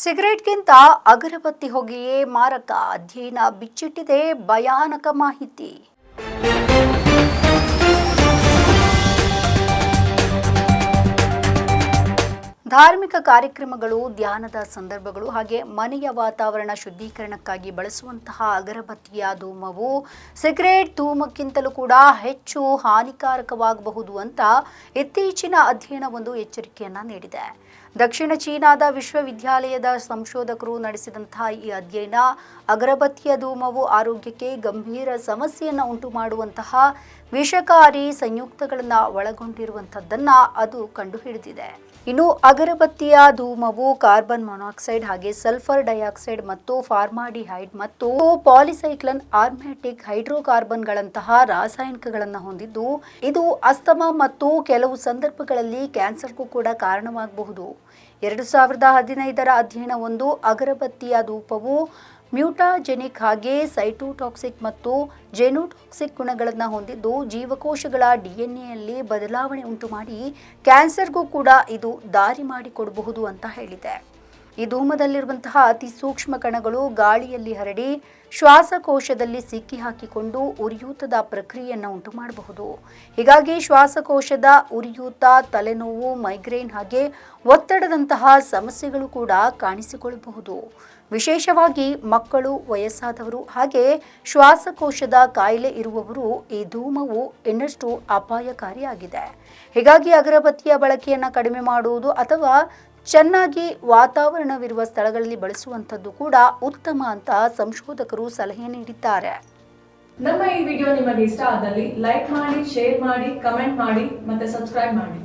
ಸಿಗರೆಟ್ಗಿಂತ ಅಗರಬತ್ತಿ ಹೊಗೆಯೇ ಮಾರಕ, ಅಧ್ಯಯನ ಬಿಚ್ಚಿಟ್ಟಿದೆ ಭಯಾನಕ ಮಾಹಿತಿ. ಧಾರ್ಮಿಕ ಕಾರ್ಯಕ್ರಮಗಳು, ಧ್ಯಾನದ ಸಂದರ್ಭಗಳು ಹಾಗೆ ಮನೆಯ ವಾತಾವರಣ ಶುದ್ಧೀಕರಣಕ್ಕಾಗಿ ಬಳಸುವಂತಹ ಅಗರಬತ್ತಿಯ ಧೂಮವು ಸಿಗರೇಟ್ ಧೂಮಕ್ಕಿಂತಲೂ ಕೂಡ ಹೆಚ್ಚು ಹಾನಿಕಾರಕವಾಗಬಹುದು ಅಂತ ಇತ್ತೀಚಿನ ಅಧ್ಯಯನವೊಂದು ಎಚ್ಚರಿಕೆಯನ್ನು ನೀಡಿದೆ. ದಕ್ಷಿಣ ಚೀನಾದ ವಿಶ್ವವಿದ್ಯಾಲಯದ ಸಂಶೋಧಕರು ನಡೆಸಿದಂತಹ ಈ ಅಧ್ಯಯನ, ಅಗರಬತ್ತಿಯ ಧೂಮವು ಆರೋಗ್ಯಕ್ಕೆ ಗಂಭೀರ ಸಮಸ್ಯೆಯನ್ನು ಉಂಟು ಮಾಡುವಂತಹ ವಿಷಕಾರಿ ಸಂಯುಕ್ತಗಳನ್ನು ಒಳಗೊಂಡಿರುವಂಥದ್ದನ್ನು ಅದು ಕಂಡುಹಿಡಿದಿದೆ. ಇನ್ನು ಅಗರಬತ್ತಿಯ ಧೂಮವು ಕಾರ್ಬನ್ ಮೊನಾಕ್ಸೈಡ್ ಹಾಗೆ ಸಲ್ಫರ್ ಡೈಆಕ್ಸೈಡ್ ಮತ್ತು ಫಾರ್ಮಾಡಿಹೈಡ್ ಮತ್ತು ಪಾಲಿಸೈಕ್ಲನ್ ಆರ್ಮ್ಯಾಟಿಕ್ ಹೈಡ್ರೋಕಾರ್ಬನ್ಗಳಂತಹ ರಾಸಾಯನಿಕಗಳನ್ನು ಹೊಂದಿದ್ದು, ಇದು ಅಸ್ತಮ ಮತ್ತು ಕೆಲವು ಸಂದರ್ಭಗಳಲ್ಲಿ ಕ್ಯಾನ್ಸರ್ಗೂ ಕೂಡ ಕಾರಣವಾಗಬಹುದು. ಎರಡು ಸಾವಿರದ ಹದಿನೈದರ ಅಧ್ಯಯನವೊಂದು ಅಗರಬತ್ತಿಯ ಧೂಪವು ಮ್ಯೂಟಾಜೆನಿಕ್ ಹಾಗೆ ಸೈಟೋಟಾಕ್ಸಿಕ್ ಮತ್ತು ಜೆನೋಟಾಕ್ಸಿಕ್ ಗುಣಗಳನ್ನು ಹೊಂದಿದ್ದು ಜೀವಕೋಶಗಳ ಡಿಎನ್ಎಯಲ್ಲಿ ಬದಲಾವಣೆ ಉಂಟು ಮಾಡಿ ಕ್ಯಾನ್ಸರ್ಗೂ ಕೂಡ ಇದು ದಾರಿ ಮಾಡಿಕೊಡಬಹುದು ಅಂತ ಹೇಳಿದೆ. ಈ ಧೂಮದಲ್ಲಿರುವಂತಹ ಅತಿ ಸೂಕ್ಷ್ಮ ಕಣಗಳು ಗಾಳಿಯಲ್ಲಿ ಹರಡಿ ಶ್ವಾಸಕೋಶದಲ್ಲಿ ಸಿಕ್ಕಿ ಹಾಕಿಕೊಂಡು ಉರಿಯೂತದ ಪ್ರಕ್ರಿಯೆಯನ್ನು ಉಂಟು ಮಾಡಬಹುದು. ಹೀಗಾಗಿ ಶ್ವಾಸಕೋಶದ ಉರಿಯೂತ, ತಲೆನೋವು, ಮೈಗ್ರೇನ್ ಹಾಗೆ ಒತ್ತಡದಂತಹ ಸಮಸ್ಯೆಗಳು ಕೂಡ ಕಾಣಿಸಿಕೊಳ್ಳಬಹುದು. ವಿಶೇಷವಾಗಿ ಮಕ್ಕಳು, ವಯಸ್ಸಾದವರು ಹಾಗೆ ಶ್ವಾಸಕೋಶದ ಕಾಯಿಲೆ ಇರುವವರು ಈ ಧೂಮವು ಇನ್ನಷ್ಟು ಅಪಾಯಕಾರಿಯಾಗಿದೆ. ಹೀಗಾಗಿ ಅಗರಬತ್ತಿಯ ಬಳಕೆಯನ್ನು ಕಡಿಮೆ ಮಾಡುವುದು ಅಥವಾ ಚೆನ್ನಾಗಿ ವಾತಾವರಣವಿರುವ ಸ್ಥಳಗಳಲ್ಲಿ ಬಳಸುವಂಥದ್ದು ಕೂಡ ಉತ್ತಮ ಅಂತ ಸಂಶೋಧಕರು ಸಲಹೆ ನೀಡಿದ್ದಾರೆ. ನಮ್ಮ ಈ ವಿಡಿಯೋ ನಿಮಗೆ ಇಷ್ಟ ಆದಲ್ಲಿ ಲೈಕ್ ಮಾಡಿ, ಶೇರ್ ಮಾಡಿ, ಕಮೆಂಟ್ ಮಾಡಿ ಮತ್ತೆ ಸಬ್ಸ್ಕ್ರೈಬ್ ಮಾಡಿ.